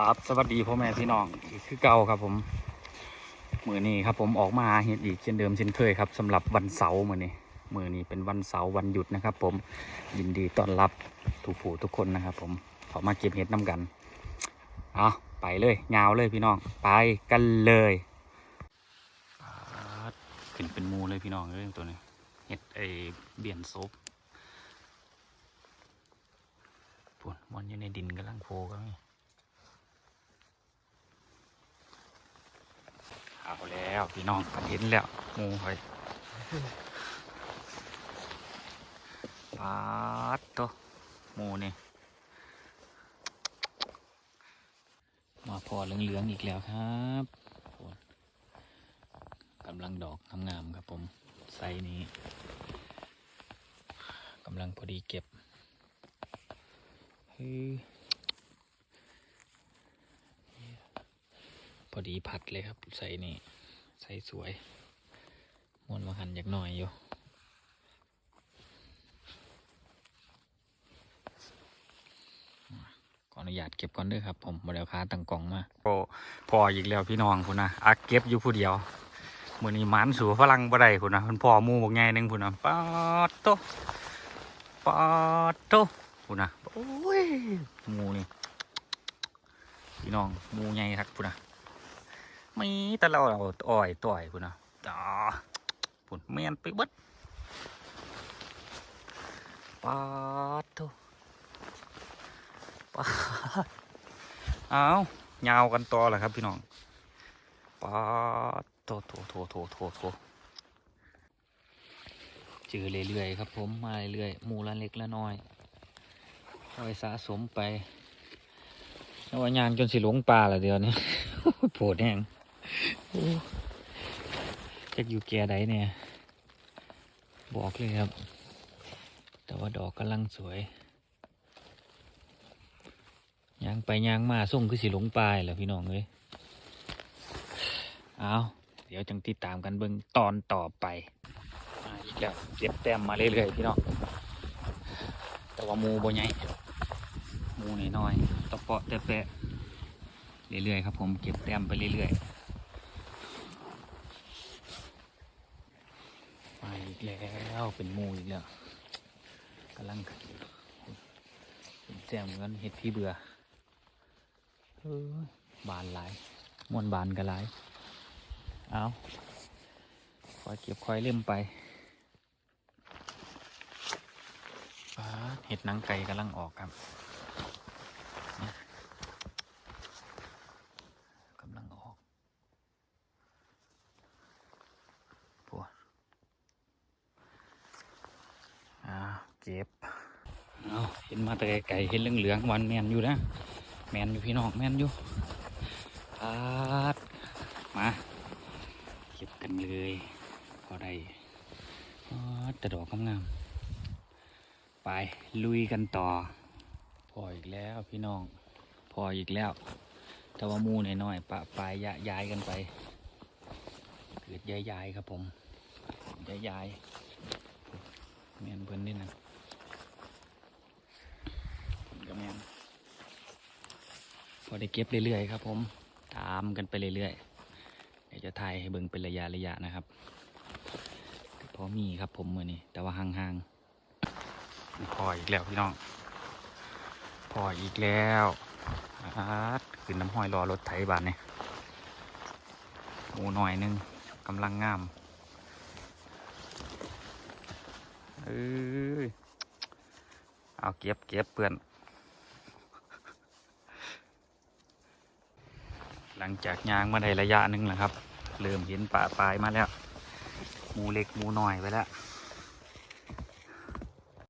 ครับสวัสดีพ่อแม่พี่น้องอีกคือเก่าครับผมมือนี้ครับผมออกมาเห็ดอีกเช่นเดิมเช่นเคยครับสำหรับวันเสาร์มือนี้มือนี้เป็นวันเสาร์วันหยุดนะครับ ผมยินดีต้อนรับทุกผู้ทุกคนนะครับ ผมเขามาเก็บเห็ดน้ำกันเอาไปเลยยาวเลยพี่น้องไปกันเลยขึ้นเป็นมูเลยพี่น้องเรื่องตัวนี้เห็ดไอเบี่ยนซบปวดมันอยู่ในดินกำลังโผล่ก็มีเอา แล้วพี่น้องกันเห็นแล้วหมูหอยปาดตะหมูนี่มาพอเหลืองๆอีกแล้วครับกำลังดอกงามๆครับผมไซส์นี้กำลังพอดีเก็บพอดีผัดเลยครับ ใส่นี่ ใส่สวยมวนมาหันอยากหน่อยอยู่ขออนุญาตเก็บก่อนด้วยครับ ผมบไดเอาคาตั้งกล่องมาโอ้พออีกแล้วพี่น้องคุณนะอักเก็บอยู่ผู้เดียวมือนี้มันสูฝรั่งบ่ได้คุณนะคุณพ่อมูบอกไงนึงคุณนะปาดโตปาดโตคุณนะโอ้ยมูนี่พี่น้องมูใหญ่ครับคุณนะ มีแต่เราเอาอ่อยต่อยพุ่นะจ้าพุ่นเมียนไปบดปาดโตปาดเอายาวกันต่อแหละครับพี่น้องปาดโตโถโถโถโถโถเจอเรื่อยๆครับ ผมมาเรื่อยๆหมูละเล็กละน้อยคอยสะสมไปแล้วว่ายางจนสิหลงป่าละเดียวนี้โผดแห้ง จะอยู่แก่ใดเนี่ย บอกเลยครับ แต่ว่าดอกกำลังสวยยางไปยางมาส่งคือสิหลงปลายแหละพี่น้องเลยเอาเดี๋ยวจังติดตามกันเบิ่งตอนต่อไปมาอีกแล้วเก็บแต้มมาเรื่อยๆพี่น้องแต่ว่ามูบ่ใหญ่มูน้อยๆตะเปาะแต่แปะเรื่อยๆครับผมเก็บแต้มไปเรื่อยๆ มา อีกแล้วเป็นมูอีกแล้วกำลังเป็นแซมกันเห็ดพี่เบื่อเออบานหลายมวนบานกันหลาย เอาคอยเก็บคอยเล่มไปเห็ดนังไก่กำลังออกครับนี่กำลังออกปวด อ่า เก็บเอาเห็นมาแต่ไก่เห็นเหลืองๆวันแมนอยู่นะแมนอยู่พี่น้องแมนอยู่ปาดมาเก็บกันเลยพอได้ปาดแต่ดอกงามๆไปลุยกันต่อ พออีกแล้วพี่น้อง พออีกแล้วแต่ว่าหมูน้อยๆปะปลายย,ย้ายกันไป เกิดย้ายๆครับผมย้ายๆแมนเพิ่นนี่นะ ผมก็แมนพอได้เก็บเรื่อยๆครับ ผม ตามกันไปเรื่อยๆเดี๋ยวจะถ่ายให้เบิ่งเป็นระยะระยะนะครับพอมีครับผมมือนี้แต่ว่าห่างๆพออีกแล้วพี่น้องพออีกแล้วขึ้นน้ำห้อยรอรถไถบานเนี่ยหมูหน่อยหนึงกำลังงามเอ้ยเอาเก็บเก็บเพื่อน ลังจากยางมาได้ระยะหนึ่งแล้วครับ เริ่มเห็นป่าปลายมาแล้วหมูเล็กหมูน้อยไปแล้ว